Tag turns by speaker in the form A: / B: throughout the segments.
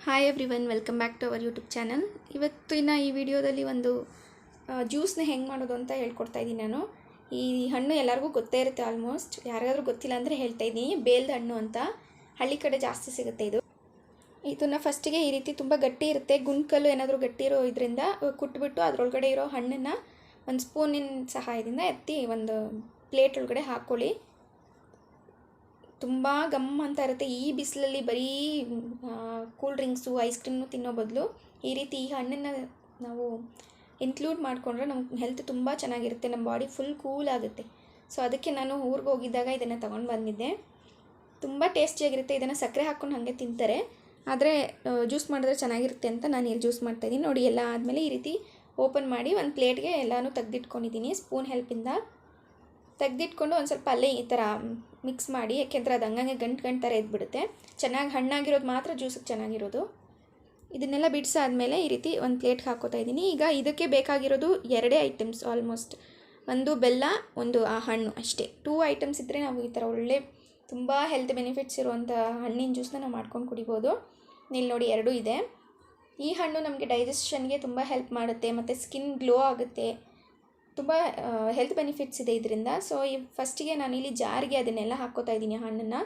A: Hi everyone welcome back to our YouTube channel ಇವತ್ತಿನ ಈ ವಿಡಿಯೋದಲ್ಲಿ ಒಂದು ಜ್ಯೂಸ್ನ ಹೆಂಗೆ ಮಾಡೋದು ಅಂತ ಹೇಳ್ಕೊಡ್ತಾ ಇದ್ದೀನಿ ನಾನು. ಈ ಹಣ್ಣು ಎಲ್ಲರಿಗೂ ಗೊತ್ತೇ ಇರುತ್ತೆ ಆಲ್ಮೋಸ್ಟ್ ಯಾರಿಗಾದ್ರೂ ಗೊತ್ತಿಲ್ಲ ಅಂದರೆ ಹೇಳ್ತಾ ಇದ್ದೀನಿ. ಬೇಲ್ದ ಹಣ್ಣು ಅಂತ ಹಳ್ಳಿ ಕಡೆ ಜಾಸ್ತಿ ಸಿಗುತ್ತೆ ಇದು. ಇದನ್ನು ಫಸ್ಟಿಗೆ ಈ ರೀತಿ ತುಂಬ ಗಟ್ಟಿ ಇರುತ್ತೆ. ಗುಂಡ್ಕಲ್ಲು ಏನಾದರೂ ಗಟ್ಟಿ ಇರೋ ಇದರಿಂದ ಕುಟ್ಬಿಟ್ಟು ಅದರೊಳಗಡೆ ಇರೋ ಹಣ್ಣನ್ನು ಒಂದು ಸ್ಪೂನಿನ ಸಹಾಯದಿಂದ ಎತ್ತಿ ಒಂದು ಪ್ಲೇಟ್ ಒಳಗಡೆ ಹಾಕ್ಕೊಳ್ಳಿ ತುಂಬ ಗಮ್ ಅಂತ ಇರುತ್ತೆ. ಈ ಬಿಸಿಲಲ್ಲಿ ಬರೀ ಕೂಲ್ ಡ್ರಿಂಕ್ಸು ಐಸ್ ಕ್ರೀಮ್ನು ತಿನ್ನೋ ಬದಲು ಈ ರೀತಿ ಈ ಹಣ್ಣನ್ನು ನಾವು ಇನ್ಕ್ಲೂಡ್ ಮಾಡಿಕೊಂಡ್ರೆ ನಮ್ಮ ಹೆಲ್ತ್ ತುಂಬ ಚೆನ್ನಾಗಿರುತ್ತೆ ನಮ್ಮ ಬಾಡಿ ಫುಲ್ ಕೂಲ್ ಆಗುತ್ತೆ. ಸೊ ಅದಕ್ಕೆ ನಾನು ಊರಿಗೆ ಹೋಗಿದ್ದಾಗ ಇದನ್ನು ತೊಗೊಂಡು ಬಂದಿದ್ದೆ. ತುಂಬ ಟೇಸ್ಟಿಯಾಗಿರುತ್ತೆ ಇದನ್ನು ಸಕ್ಕರೆ ಹಾಕ್ಕೊಂಡು ಹಾಗೆ ತಿಂತಾರೆ. ಆದರೆ ಜ್ಯೂಸ್ ಮಾಡಿದ್ರೆ ಚೆನ್ನಾಗಿರುತ್ತೆ ಅಂತ ನಾನು ಇಲ್ಲಿ ಜ್ಯೂಸ್ ಮಾಡ್ತಾಯಿದ್ದೀನಿ ನೋಡಿ, ಎಲ್ಲ ಆದಮೇಲೆ ಈ ರೀತಿ ಓಪನ್ ಮಾಡಿ ಒಂದು ಪ್ಲೇಟ್ಗೆ ಎಲ್ಲನೂ ತೆಗ್ದಿಟ್ಕೊಂಡಿದ್ದೀನಿ ಸ್ಪೂನ್ ಹೆಲ್ಪಿಂದ ತೆಗ್ದಿಟ್ಕೊಂಡು ಒಂದು ಸ್ವಲ್ಪ ಅಲ್ಲೇ ಈ ಥರ ಮಿಕ್ಸ್ ಮಾಡಿ, ಯಾಕೆಂದರೆ ಅದು ಹಂಗಂಗೆ ಗಂಟು ಗಂಟು ಥರ ಎದ್ಬಿಡುತ್ತೆ ಚೆನ್ನಾಗಿ ಹಣ್ಣಾಗಿರೋದು ಮಾತ್ರ ಜ್ಯೂಸಿಗೆ ಚೆನ್ನಾಗಿರೋದು. ಇದನ್ನೆಲ್ಲ ಬಿಡಿಸಾದ್ಮೇಲೆ ಈ ರೀತಿ ಒಂದು ಪ್ಲೇಟ್ಗೆ ಹಾಕೋತಾ ಇದ್ದೀನಿ. ಈಗ ಇದಕ್ಕೆ ಬೇಕಾಗಿರೋದು ಎರಡೇ ಐಟಮ್ಸ್ ಆಲ್ಮೋಸ್ಟ್. ಒಂದು ಬೆಲ್ಲ, ಒಂದು ಆ ಹಣ್ಣು ಅಷ್ಟೇ. ಟೂ ಐಟಮ್ಸ್ ಇದ್ದರೆ ನಾವು ಈ ಥರ ಒಳ್ಳೆ ತುಂಬ ಹೆಲ್ತ್ ಬೆನಿಫಿಟ್ಸ್ ಇರುವಂಥ ಹಣ್ಣಿನ ಜ್ಯೂಸನ್ನ ನಾವು ಮಾಡ್ಕೊಂಡು ಕುಡಿಬೋದು. ಇಲ್ಲಿ ನೋಡಿ ಎರಡೂ ಇದೆ. ಈ ಹಣ್ಣು ನಮಗೆ ಡೈಜೆಷನ್ಗೆ ತುಂಬ ಹೆಲ್ಪ್ ಮಾಡುತ್ತೆ, ಮತ್ತು ಸ್ಕಿನ್ ಗ್ಲೋ ಆಗುತ್ತೆ. ತುಂಬ ಹೆಲ್ತ್ ಬೆನಿಫಿಟ್ಸ್ ಇದೆ ಇದರಿಂದ. ಸೊ ಈ ಫಸ್ಟಿಗೆ ನಾನು ಇಲ್ಲಿ ಜಾರಿಗೆ ಅದನ್ನೆಲ್ಲ ಹಾಕ್ಕೋತಾ ಇದ್ದೀನಿ ಹಣ್ಣನ್ನು.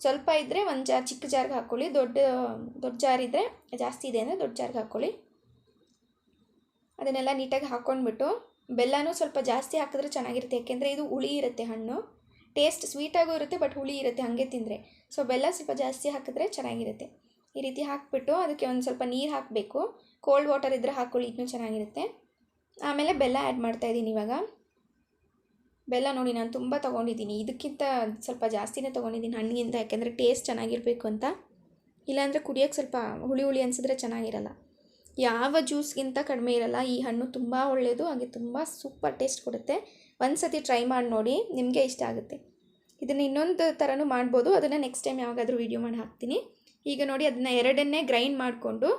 A: ಸ್ವಲ್ಪ ಇದ್ದರೆ ಒಂದು ಜಾರ್, ಚಿಕ್ಕ ಜಾರ್ಗೆ ಹಾಕ್ಕೊಳ್ಳಿ ದೊಡ್ಡ ದೊಡ್ಡ ಜಾರ್ ಇದ್ದರೆ ಜಾಸ್ತಿ ಇದೆ ಅಂದರೆ ದೊಡ್ಡ ಜಾರ್ಗೆ ಹಾಕ್ಕೊಳ್ಳಿ ಅದನ್ನೆಲ್ಲ ನೀಟಾಗಿ ಹಾಕ್ಕೊಂಡ್ಬಿಟ್ಟು ಬೆಲ್ಲನೂ ಸ್ವಲ್ಪ ಜಾಸ್ತಿ ಹಾಕಿದ್ರೆ ಚೆನ್ನಾಗಿರುತ್ತೆ. ಯಾಕೆಂದರೆ ಇದು ಹುಳಿ ಇರುತ್ತೆ ಹಣ್ಣು. ಟೇಸ್ಟ್ ಸ್ವೀಟಾಗೂ ಇರುತ್ತೆ, ಬಟ್ ಹುಳಿ ಇರುತ್ತೆ, ಹಾಗೆ ತಿಂದರೆ. ಸೊ, ಬೆಲ್ಲ ಸ್ವಲ್ಪ ಜಾಸ್ತಿ ಹಾಕಿದ್ರೆ ಚೆನ್ನಾಗಿರುತ್ತೆ. ಈ ರೀತಿ ಹಾಕಿಬಿಟ್ಟು ಅದಕ್ಕೆ ಒಂದು ಸ್ವಲ್ಪ ನೀರು ಹಾಕಬೇಕು. ಕೋಲ್ಡ್ ವಾಟರ್ ಇದ್ದರೆ ಹಾಕ್ಕೊಳ್ಳಿ ಇನ್ನೂ ಚೆನ್ನಾಗಿರುತ್ತೆ. ಆಮೇಲೆ ಬೆಲ್ಲ ಆ್ಯಡ್ ಮಾಡ್ತಾ ಇದ್ದೀನಿ ಇವಾಗ. ಬೆಲ್ಲ ನೋಡಿ ನಾನು ತುಂಬ ತೊಗೊಂಡಿದ್ದೀನಿ. ಇದಕ್ಕಿಂತ ಸ್ವಲ್ಪ ಜಾಸ್ತಿನೇ ತೊಗೊಂಡಿದ್ದೀನಿ ಹಣ್ಣಿಗಿಂತ ಯಾಕೆಂದರೆ ಟೇಸ್ಟ್ ಚೆನ್ನಾಗಿರಬೇಕು ಅಂತ. ಇಲ್ಲಾಂದರೆ ಕುಡಿಯೋಕ್ಕೆ ಸ್ವಲ್ಪ ಹುಳಿ ಹುಳಿ ಅನಿಸಿದ್ರೆ ಚೆನ್ನಾಗಿರಲ್ಲ. ಯಾವ ಜ್ಯೂಸ್ಗಿಂತ ಕಡಿಮೆ ಇರಲ್ಲ, ಈ ಹಣ್ಣು ತುಂಬ ಒಳ್ಳೆಯದು ಹಾಗೆ ತುಂಬ ಸೂಪರ್ ಟೇಸ್ಟ್ ಕೊಡುತ್ತೆ. ಒಂದು ಸತಿ ಟ್ರೈ ಮಾಡಿ ನೋಡಿ, ನಿಮಗೆ ಇಷ್ಟ ಆಗುತ್ತೆ. ಇದನ್ನು ಇನ್ನೊಂದು ಥರನೂ ಮಾಡ್ಬೋದು. ಅದನ್ನು ನೆಕ್ಸ್ಟ್ ಟೈಮ್ ಯಾವಾಗಾದರೂ ವೀಡಿಯೋ ಮಾಡಿ ಹಾಕ್ತೀನಿ. ಈಗ ನೋಡಿ, ಅದನ್ನು ಎರಡನ್ನೇ ಗ್ರೈಂಡ್ ಮಾಡಿಕೊಂಡು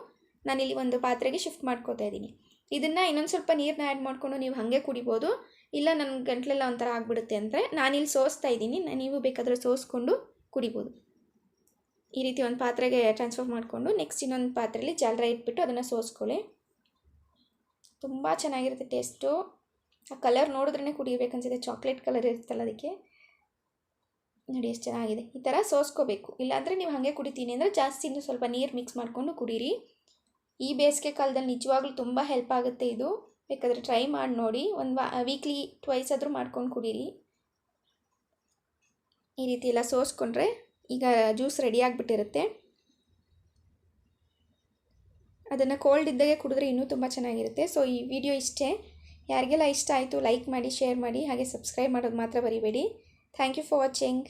A: ನಾನಿಲ್ಲಿ ಒಂದು ಪಾತ್ರೆಗೆ ಶಿಫ್ಟ್ ಮಾಡ್ಕೋತಾ ಇದ್ದೀನಿ. ಇದನ್ನು ಇನ್ನೊಂದು ಸ್ವಲ್ಪ ನೀರನ್ನ ಆ್ಯಡ್ ಮಾಡಿಕೊಂಡು ನೀವು ಹಾಗೆ ಕುಡಿಬೋದು. ಇಲ್ಲ ನನ್ನ ಗಂಟ್ಲೆಲ್ಲ ಒಂಥರ ಆಗಿಬಿಡುತ್ತೆ ಅಂದರೆ ನಾನಿಲ್ಲಿ ಸೋಸ್ತಾ ಇದ್ದೀನಿ. ನೀವು ಬೇಕಾದರೆ ಸೋಸ್ಕೊಂಡು ಕುಡಿಬೋದು. ಈ ರೀತಿ ಒಂದು ಪಾತ್ರೆಗೆ ಟ್ರಾನ್ಸ್ಫರ್ ಮಾಡಿಕೊಂಡು ನೆಕ್ಸ್ಟ್ ಇನ್ನೊಂದು ಪಾತ್ರೆಯಲ್ಲಿ ಜಾಲರ ಇಟ್ಬಿಟ್ಟು ಅದನ್ನು ಸೋಸ್ಕೊಳ್ಳಿ. ತುಂಬ ಚೆನ್ನಾಗಿರುತ್ತೆ ಟೇಸ್ಟು ಆ ಕಲರ್ ನೋಡಿದ್ರೇ ಕುಡಿಯಬೇಕನ್ಸಿದೆ ಚಾಕ್ಲೇಟ್ ಕಲರ್ ಇರುತ್ತಲ್ಲ ಅದಕ್ಕೆ. ನೋಡಿ ಎಷ್ಟು ಚೆನ್ನಾಗಿದೆ. ಈ ಥರ ಸೋಸ್ಕೋಬೇಕು. ಇಲ್ಲಾಂದರೆ ನೀವು ಹಾಗೆ ಕುಡಿತೀನಿ ಅಂದರೆ ಜಾಸ್ತಿ ಇನ್ನೂ ಸ್ವಲ್ಪ ನೀರು ಮಿಕ್ಸ್ ಮಾಡಿಕೊಂಡು ಕುಡೀರಿ. ಈ ಬೇಸಿಗೆ ಕಾಲದಲ್ಲಿ ನಿಜವಾಗ್ಲೂ ತುಂಬ ಹೆಲ್ಪ್ ಆಗುತ್ತೆ ಇದು. ಬೇಕಾದರೆ ಟ್ರೈ ಮಾಡಿ ನೋಡಿ. ಒಂದು ವಾ ವೀಕ್ಲಿ ಟ್ವೈಸ್ ಆದರೂ ಮಾಡ್ಕೊಂಡು ಕುಡೀರಿ. ಈ ರೀತಿ ಎಲ್ಲ ಸೋಸ್ಕೊಂಡ್ರೆ ಈಗ ಜ್ಯೂಸ್ ರೆಡಿ ಆಗಿಬಿಟ್ಟಿರುತ್ತೆ. ಅದನ್ನು ಕೋಲ್ಡ್ ಇದ್ದಾಗೆ ಕುಡಿದ್ರೆ ಇನ್ನೂ ತುಂಬ ಚೆನ್ನಾಗಿರುತ್ತೆ. ಸೊ ಈ ವಿಡಿಯೋ ಇಷ್ಟೇ. ಯಾರಿಗೆಲ್ಲ ಇಷ್ಟ ಆಯಿತು ಲೈಕ್ ಮಾಡಿ ಶೇರ್ ಮಾಡಿ, ಹಾಗೆ ಸಬ್ಸ್ಕ್ರೈಬ್ ಮಾಡೋದು ಮಾತ್ರ ಬರಿಬೇಡಿ ಥ್ಯಾಂಕ್ ಯು ಫಾರ್ ವಾಚಿಂಗ್